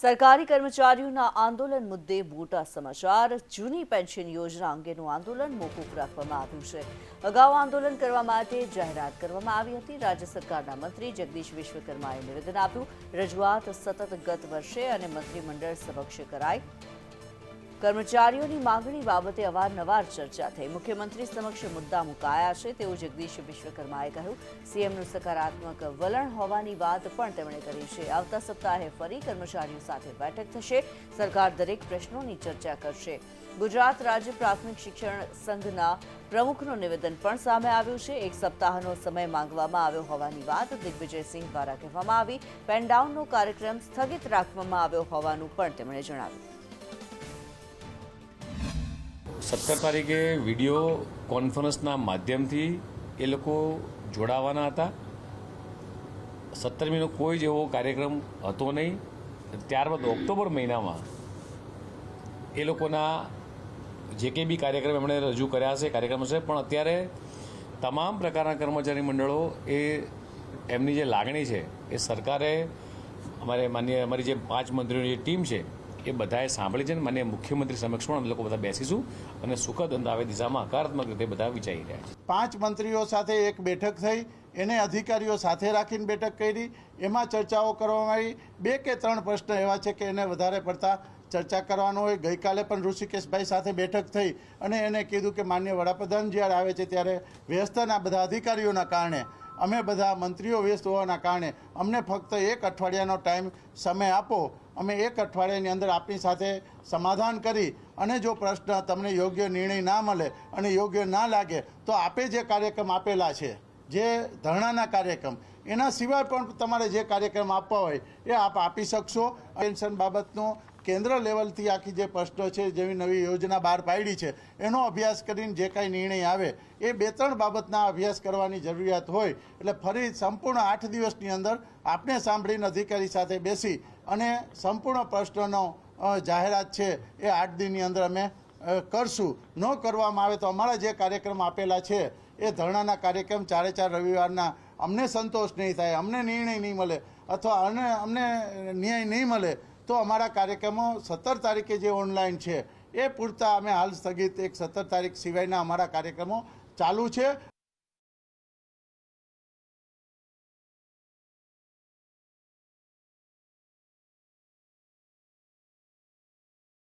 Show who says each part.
Speaker 1: સરકારી કર્મચારીઓના આંદોલન મુદ્દે મોટા સમાચાર. જૂની પેન્શન યોજના અંગેનું આંદોલન મોકૂફ રાખવામાં આવ્યું છે. અગાઉ આંદોલન કરવા માટે જાહેરાત કરવામાં આવી હતી. રાજ્ય સરકારના મંત્રી જગદીશ વિશ્વકર્માએ નિવેદન આપ્યું. રજૂઆત સતત ગત વર્ષે અને મંત્રીમંડળ સમક્ષ કરાઈ. કર્મચારીઓની માંગણી બાબતે અવારનવાર ચર્ચા થઈ. મુખ્યમંત્રી સમક્ષ મુદ્દા મુકાયા છે. તેવું જગદીશ વિશ્વકર્માએ કહ્યું. સીએમનું સકારાત્મક વલણ હોવાની વાત પણ તેમણે કરી છે. આવતા સપ્તાહે ફરી કર્મચારીઓ સાથે બેઠક થશે. સરકાર દરેક પ્રશ્નોની ચર્ચા કરશે. ગુજરાત રાજ્ય પ્રાથમિક શિક્ષણ સંઘના પ્રમુખનું નિવેદન પણ સામે આવ્યું છે. એક સપ્તાહનો સમય માંગવામાં આવ્યો હોવાની વાત દિગ્વિજયસિંહ દ્વારા કહેવામાં આવી. પેનડાઉનનો કાર્યક્રમ સ્થગિત રાખવામાં આવ્યો હોવાનું પણ તેમણે જણાવ્યું.
Speaker 2: સત્તર તારીખે વીડિયો કોન્ફરન્સના માધ્યમથી એ લોકો જોડાવાના હતા. સત્તરમીનો કોઈ જ એવો કાર્યક્રમ હતો નહીં. ત્યારબાદ ઓક્ટોબર મહિનામાં એ લોકોના જે કંઈ બી કાર્યક્રમ એમણે રજૂ કર્યા છે, કાર્યક્રમ છે, પણ અત્યારે તમામ પ્રકારના કર્મચારી મંડળો એ એમની જે લાગણી છે, એ સરકારે અમારે માન્ય, અમારી જે પાંચ મંત્રીઓની જે ટીમ છે એ બધાએ સાંભળી છે માન્ય મુખ્યમંત્રી સમક્ષ પણ અમે લોકો બધા બેસીશું અને સુખદ અંદાવે દિશામાં હકારાત્મક રીતે બધા વિચારી રહ્યા છે.
Speaker 3: પાંચ મંત્રીઓ સાથે એક બેઠક થઈ, એને અધિકારીઓ સાથે રાખીને બેઠક કરી, એમાં ચર્ચાઓ કરવામાં આવી. બે કે ત્રણ પ્રશ્ન એવા છે કે એને વધારે પડતા ચર્ચા કરવાનો હોય. ગઈકાલે પણ ઋષિકેશભાઈ સાથે બેઠક થઈ અને એને કીધું કે માન્ય વડાપ્રધાન જ્યારે આવે છે ત્યારે વ્યસ્તના બધા અધિકારીઓના કારણે અમે બધા મંત્રીઓ વ્યસ્ત હોવાના કારણે અમને ફક્ત એક અઠવાડિયાનો ટાઈમ સમય આપો. અમે એક અઠવાડિયાની અંદર આપની સાથે સમાધાન કરી અને જો પ્રશ્ન તમને યોગ્ય નિર્ણય ના મળે અને યોગ્ય ના લાગે, તો આપે જે કાર્યક્રમ આપેલા છે જે ધરણાના કાર્યક્રમ, એના સિવાય પણ તમારે જે કાર્યક્રમ આપવા હોય, એ આપ આપી શકશો. પેન્શન બાબતનો કેન્દ્ર લેવલથી આખી જે પ્રશ્નો છે, જેવી નવી યોજના બહાર પાડી છે, એનો અભ્યાસ કરીને જે કાંઈ નિર્ણય આવે, એ બે ત્રણ બાબતના અભ્યાસ કરવાની જરૂરિયાત હોય. એટલે ફરી સંપૂર્ણ આઠ દિવસની અંદર આપને સાંભળીને અધિકારી સાથે બેસી અને સંપૂર્ણ પ્રશ્નનો જાહેરાત છે, એ આઠ દિનની અંદર અમે કરશું. ન કરવામાં આવે તો અમારા જે કાર્યક્રમ આપેલા છે, એ ધરણાના કાર્યક્રમ ચારે ચાર રવિવારના અમને સંતોષ નહીં થાય, અમને નિર્ણય નહીં મળે અથવા અમને અમને ન્યાય નહીં મળે, તો અમારા કાર્યક્રમો સત્તર તારીખે જે ઓનલાઈન છે, એ પૂરતા અમે હાલ સ્થગિત એક સત્તર તારીખ સિવાયના અમારા કાર્યક્રમો ચાલુ છે.